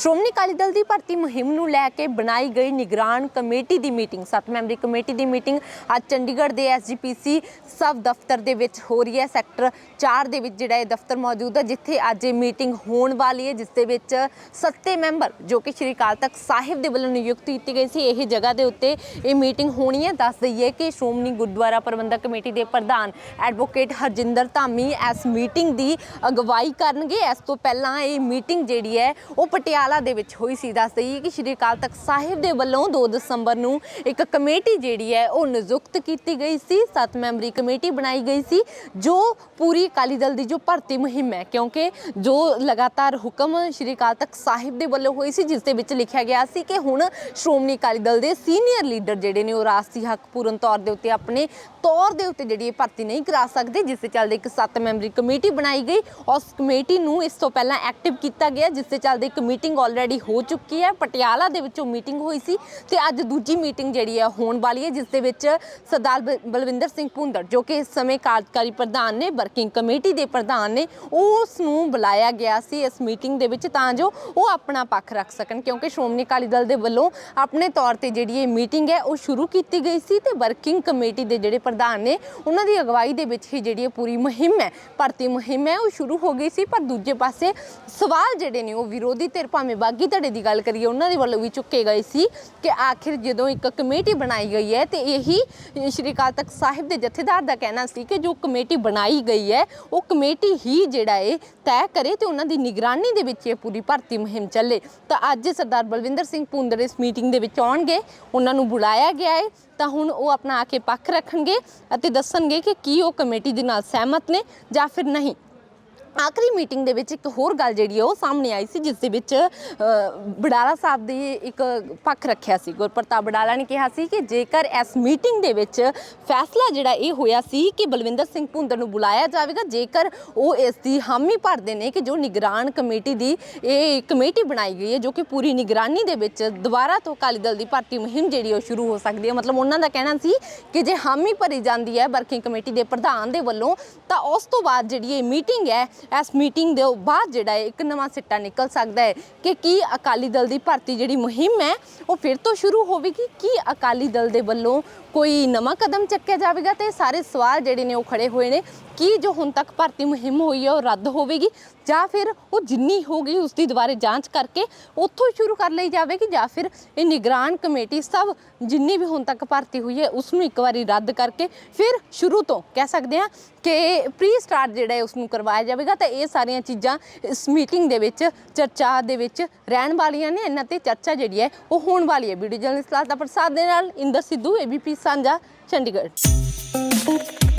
ਸ਼੍ਰੋਮਣੀ ਅਕਾਲੀ ਦਲ ਦੀ ਭਰਤੀ ਮੁਹਿੰਮ ਨੂੰ ਲੈ ਕੇ ਬਣਾਈ ਗਈ ਨਿਗਰਾਨ ਕਮੇਟੀ ਦੀ ਮੀਟਿੰਗ, ਸੱਤ ਮੈਂਬਰੀ ਕਮੇਟੀ ਦੀ ਮੀਟਿੰਗ। ਅੱਜ ਚੰਡੀਗੜ੍ਹ ਦੇ ਐਸਜੀਪੀਸੀ ਸਬ ਦਫ਼ਤਰ ਦੇ ਵਿੱਚ ਹੋ ਰਹੀ ਹੈ, ਸੈਕਟਰ 4 ਦੇ ਵਿੱਚ ਜਿਹੜਾ ਇਹ ਦਫ਼ਤਰ ਮੌਜੂਦ ਹੈ, ਜਿੱਥੇ ਅੱਜ ਇਹ ਮੀਟਿੰਗ ਹੋਣ ਵਾਲੀ ਹੈ, ਜਿਸ ਦੇ ਵਿੱਚ ਸੱਤੇ ਮੈਂਬਰ ਜੋ ਕਿ ਸ਼੍ਰੀ ਅਕਾਲ ਤਖਤ ਸਾਹਿਬ ਦੇ ਵੱਲੋਂ ਨਿਯੁਕਤ ਕੀਤੀ ਗਈ ਸੀ, ਇਹ ਜਗ੍ਹਾ ਦੇ ਉੱਤੇ ਇਹ ਮੀਟਿੰਗ ਹੋਣੀ ਹੈ। ਦੱਸ ਦਈਏ ਕਿ ਸ਼੍ਰੋਮਣੀ ਗੁਰਦੁਆਰਾ ਪ੍ਰਬੰਧਕ ਕਮੇਟੀ ਦੇ ਪ੍ਰਧਾਨ ਐਡਵੋਕੇਟ ਹਰਜਿੰਦਰ ਧਾਮੀ ਇਸ ਮੀਟਿੰਗ ਦੀ ਅਗਵਾਈ ਕਰਨਗੇ। ਇਸ ਤੋਂ ਪਹਿਲਾਂ ਇਹ ਮੀਟਿੰਗ ਜਿਹੜੀ ਹੈ, ਉਹ ਪਟਿਆਲਾ ਦੇ ਵਿੱਚ ਹੋਈ ਸੀ। ਦੱਸ ਦਈਏ ਕਿ ਸ਼੍ਰੀ ਅਕਾਲ ਤਖਤ ਸਾਹਿਬ ਦੇ ਵੱਲੋਂ 2 ਦਸੰਬਰ ਨੂੰ ਇੱਕ ਕਮੇਟੀ ਜਿਹੜੀ ਹੈ, ਉਹ ਨਿਯੁਕਤ ਕੀਤੀ ਗਈ ਸੀ। ਸੱਤ ਮੈਂਬਰੀ ਕਮੇਟੀ ਬਣਾਈ ਗਈ ਸੀ, ਜੋ ਪੂਰੀ ਅਕਾਲੀ ਦਲ ਦੀ ਜੋ ਭਰਤੀ ਮੁਹਿੰਮ ਹੈ, ਕਿਉਂਕਿ ਜੋ ਲਗਾਤਾਰ ਹੁਕਮ ਸ਼੍ਰੀ ਅਕਾਲ ਤਖਤ ਸਾਹਿਬ ਦੇ ਵੱਲੋਂ ਹੋਈ ਸੀ, ਜਿਸ ਦੇ ਵਿੱਚ ਲਿਖਿਆ ਗਿਆ ਸੀ ਕਿ ਹੁਣ ਸ਼੍ਰੋਮਣੀ ਅਕਾਲੀ ਦਲ ਦੇ ਸੀਨੀਅਰ ਲੀਡਰ ਜਿਹੜੇ ਨੇ, ਉਹ ਰਾਜਸੀ ਹੱਕ ਪੂਰਨ ਤੌਰ ਦੇ ਉੱਤੇ ਆਪਣੇ ਤੌਰ ਦੇ ਉੱਤੇ ਜਿਹੜੀ ਇਹ ਭਰਤੀ ਨਹੀਂ ਕਰਾ ਸਕਦੇ, ਜਿਸ ਦੇ ਚੱਲਦੇ ਇੱਕ ਸੱਤ ਮੈਂਬਰੀ ਕਮੇਟੀ ਬਣਾਈ ਗਈ। ਉਸ ਕਮੇਟੀ ਨੂੰ ਇਸ ਤੋਂ ਪਹਿਲਾਂ ਐਕਟਿਵ ਕੀਤਾ ਗਿਆ, ਜਿਸ ਦੇ ਚੱਲਦੇ ਇੱਕ ਮੀਟਿੰਗ ਆਲਰੇਡੀ ਹੋ ਚੁੱਕੀ ਹੈ। ਪਟਿਆਲਾ ਦੇ ਵਿੱਚੋਂ ਮੀਟਿੰਗ ਹੋਈ ਸੀ ਤੇ ਅੱਜ ਦੂਜੀ ਮੀਟਿੰਗ ਜਿਹੜੀ ਹੈ ਹੋਣ ਵਾਲੀ ਹੈ, ਜਿਸ ਦੇ ਵਿੱਚ ਸਰਦਾਰ ਬ- ਬਲਵਿੰਦਰ ਸਿੰਘ ਭੁੰਦੜ, ਜੋ ਕਿ ਇਸ ਸਮੇਂ ਕਾਰਜਕਾਰੀ ਪ੍ਰਧਾਨ ਨੇ ਵਰਕਿੰਗ ਕਮੇਟੀ ਦੇ ਪ੍ਰਧਾਨ ਨੇ, ਉਸ ਨੂੰ ਬੁਲਾਇਆ ਗਿਆ ਸੀ ਇਸ ਮੀਟਿੰਗ ਦੇ ਵਿੱਚ ਤਾਂ ਜੋ ਉਹ ਆਪਣਾ ਪੱਖ ਰੱਖ ਸਕਣ। ਕਿਉਂਕਿ ਸ਼੍ਰੋਮਣੀ ਅਕਾਲੀ ਦਲ ਦੇ ਵੱਲੋਂ ਆਪਣੇ ਤੌਰ ਤੇ ਜਿਹੜੀ ਇਹ ਮੀਟਿੰਗ ਹੈ, ਉਹ ਸ਼ੁਰੂ ਕੀਤੀ ਗਈ ਸੀ ਤੇ ਵਰਕਿੰਗ ਕਮੇਟੀ ਦੇ ਜਿਹੜੇ ਪ੍ਰਧਾਨ ਨੇ, ਉਹਨਾਂ ਦੀ ਅਗਵਾਈ ਦੇ ਵਿੱਚ ਹੀ ਜਿਹੜੀ ਇਹ ਪੂਰੀ ਮੁਹਿੰਮ ਹੈ, ਭਰਤੀ ਮੁਹਿੰਮ ਹੈ, ਉਹ ਸ਼ੁਰੂ ਹੋ ਗਈ ਸੀ। ਪਰ ਦੂਜੇ ਪਾਸੇ ਸਵਾਲ ਜਿਹੜੇ ਨੇ, ਉਹ ਵਿਰੋਧੀ ਧਿਰ ਭਾਵੇਂ ਬਾਗੀ ਧੜੇ ਦੀ ਗੱਲ ਕਰੀਏ, ਉਹਨਾਂ ਦੇ ਵੱਲੋਂ ਵੀ ਚੁੱਕੇ ਗਏ ਸੀ ਕਿ ਆਖਿਰ ਜਦੋਂ ਇੱਕ ਕਮੇਟੀ ਬਣਾਈ ਗਈ ਹੈ ਤੇ ਇਹੀ ਸ਼੍ਰੀ ਅਕਾਲ ਤਖਤ ਸਾਹਿਬ ਦੇ ਜਥੇਦਾਰ ਦਾ ਕਹਿਣਾ ਸੀ ਕਿ ਜੋ ਕਮੇਟੀ ਬਣਾਈ ਗਈ ਹੈ, ਉਹ ਕਮੇਟੀ ਹੀ ਜਿਹੜਾ ਹੈ ਤੈਅ ਕਰੇ ਤੇ ਉਹਨਾਂ ਦੀ ਨਿਗਰਾਨੀ ਦੇ ਵਿੱਚ ਇਹ ਪੂਰੀ ਭਰਤੀ ਮੁਹਿੰਮ ਚੱਲੇ। ਤਾਂ ਅੱਜ ਸਰਦਾਰ ਬਲਵਿੰਦਰ ਸਿੰਘ ਭੁੰਦੜ ਇਸ ਮੀਟਿੰਗ ਦੇ ਵਿੱਚ ਆਉਣਗੇ, ਉਹਨਾਂ ਨੂੰ ਬੁਲਾਇਆ ਗਿਆ ਹੈ ਤਾਂ ਹੁਣ ਉਹ ਆਪਣਾ ਆ ਕੇ ਪੱਖ ਰੱਖਣਗੇ ਅਤੇ ਦੱਸਣਗੇ ਕਿ ਕੀ ਉਹ ਕਮੇਟੀ ਦੇ ਨਾਲ ਸਹਿਮਤ ਨੇ ਜਾਂ ਫਿਰ ਨਹੀਂ। ਆਖਰੀ ਮੀਟਿੰਗ ਦੇ ਵਿੱਚ ਇੱਕ ਹੋਰ ਗੱਲ ਜਿਹੜੀ ਹੈ ਉਹ ਸਾਹਮਣੇ ਆਈ ਸੀ, ਜਿਸ ਦੇ ਵਿੱਚ ਬਡਾਲਾ ਸਾਹਿਬ ਦੀ ਇੱਕ ਪੱਖ ਰੱਖਿਆ ਸੀ, ਗੁਰਪ੍ਰਤਾਪ ਬਡਾਲਾ ਨੇ ਕਿਹਾ ਸੀ ਕਿ ਜੇਕਰ ਇਸ ਮੀਟਿੰਗ ਦੇ ਵਿੱਚ ਫੈਸਲਾ ਜਿਹੜਾ ਇਹ ਹੋਇਆ ਸੀ ਕਿ ਬਲਵਿੰਦਰ ਸਿੰਘ ਭੁੰਦਰ ਨੂੰ ਬੁਲਾਇਆ ਜਾਵੇਗਾ, ਜੇਕਰ ਉਹ ਇਸ ਦੀ ਹਾਮੀ ਭਰਦੇ ਨੇ ਕਿ ਜੋ ਨਿਗਰਾਨ ਕਮੇਟੀ ਦੀ, ਇਹ ਕਮੇਟੀ ਬਣਾਈ ਗਈ ਹੈ, ਜੋ ਕਿ ਪੂਰੀ ਨਿਗਰਾਨੀ ਦੇ ਵਿੱਚ ਦੁਬਾਰਾ ਤੋਂ ਅਕਾਲੀ ਦਲ ਦੀ ਭਰਤੀ ਮੁਹਿੰਮ ਜਿਹੜੀ ਉਹ ਸ਼ੁਰੂ ਹੋ ਸਕਦੀ ਹੈ। ਮਤਲਬ ਉਹਨਾਂ ਦਾ ਕਹਿਣਾ ਸੀ ਕਿ ਜੇ ਹਾਮੀ ਭਰੀ ਜਾਂਦੀ ਹੈ ਵਰਕਿੰਗ ਕਮੇਟੀ ਦੇ ਪ੍ਰਧਾਨ ਦੇ ਵੱਲੋਂ, ਤਾਂ ਉਸ ਤੋਂ ਬਾਅਦ ਜਿਹੜੀ ਇਹ ਮੀਟਿੰਗ ਹੈ ਇਸ ਮੀਟਿੰਗ ਦੇ ਬਾਅਦ ਜਿਹੜਾ ਹੈ ਇੱਕ ਨਵਾਂ ਸਿੱਟਾ ਨਿਕਲ ਸਕਦਾ ਹੈ ਕਿ ਕੀ ਅਕਾਲੀ ਦਲ ਦੀ ਭਰਤੀ ਜਿਹੜੀ ਮੁਹਿੰਮ ਹੈ, ਉਹ ਫਿਰ ਤੋਂ ਸ਼ੁਰੂ ਹੋਵੇਗੀ? ਕੀ ਅਕਾਲੀ ਦਲ ਦੇ ਵੱਲੋਂ ਕੋਈ ਨਵਾਂ ਕਦਮ ਚੱਕਿਆ ਜਾਵੇਗਾ? ਤੇ ਸਾਰੇ ਸਵਾਲ ਜਿਹੜੇ ਨੇ ਉਹ ਖੜੇ ਹੋਏ ਨੇ। ਕੀ ਜੋ ਹੁਣ ਤੱਕ ਭਰਤੀ ਮੁਹਿੰਮ ਹੋਈ ਹੈ, ਉਹ ਰੱਦ ਹੋਵੇਗੀ? ਜਾਂ ਫਿਰ ਉਹ ਜਿੰਨੀ ਹੋ ਗਈ, ਉਸ ਦੀ ਦੁਬਾਰੇ ਜਾਂਚ ਕਰਕੇ ਉੱਥੋਂ ਹੀ ਸ਼ੁਰੂ ਕਰ ਲਈ ਜਾਵੇਗੀ? ਜਾਂ ਫਿਰ ਇਹ ਨਿਗਰਾਨ ਕਮੇਟੀ ਸਭ ਜਿੰਨੀ ਵੀ ਹੁਣ ਤੱਕ ਭਰਤੀ ਹੋਈ ਹੈ ਉਸ ਨੂੰ ਇੱਕ ਵਾਰੀ ਰੱਦ ਕਰਕੇ ਫਿਰ ਸ਼ੁਰੂ ਤੋਂ ਕਹਿ ਸਕਦੇ ਹਾਂ ਕਿ ਪ੍ਰੀ ਸਟਾਰਟ ਜਿਹੜਾ ਹੈ ਉਸ ਨੂੰ ਕਰਵਾਇਆ ਜਾਵੇਗਾ। ਤਾਂ ਇਹ ਸਾਰੀਆਂ ਚੀਜ਼ਾਂ ਇਸ ਮੀਟਿੰਗ ਦੇ ਵਿੱਚ, ਚਰਚਾ ਦੇ ਵਿੱਚ ਰਹਿਣ ਵਾਲੀਆਂ ਨੇ। ਇਹਨਾਂ ਤੇ ਚਰਚਾ ਜਿਹੜੀ ਹੈ, ਉਹ ਹੋਣ ਵਾਲੀ ਹੈ। ਵੀਡੀਓ ਜਰਨਲਿਸਟ ਲਾਤਾ ਪ੍ਰਸਾਦ ਦੇ ਨਾਲ ਇੰਦਰ ਸਿੱਧੂ ਏਬੀਪੀ ਸਾਂਝਾ, ਚੰਡੀਗੜ੍ਹ।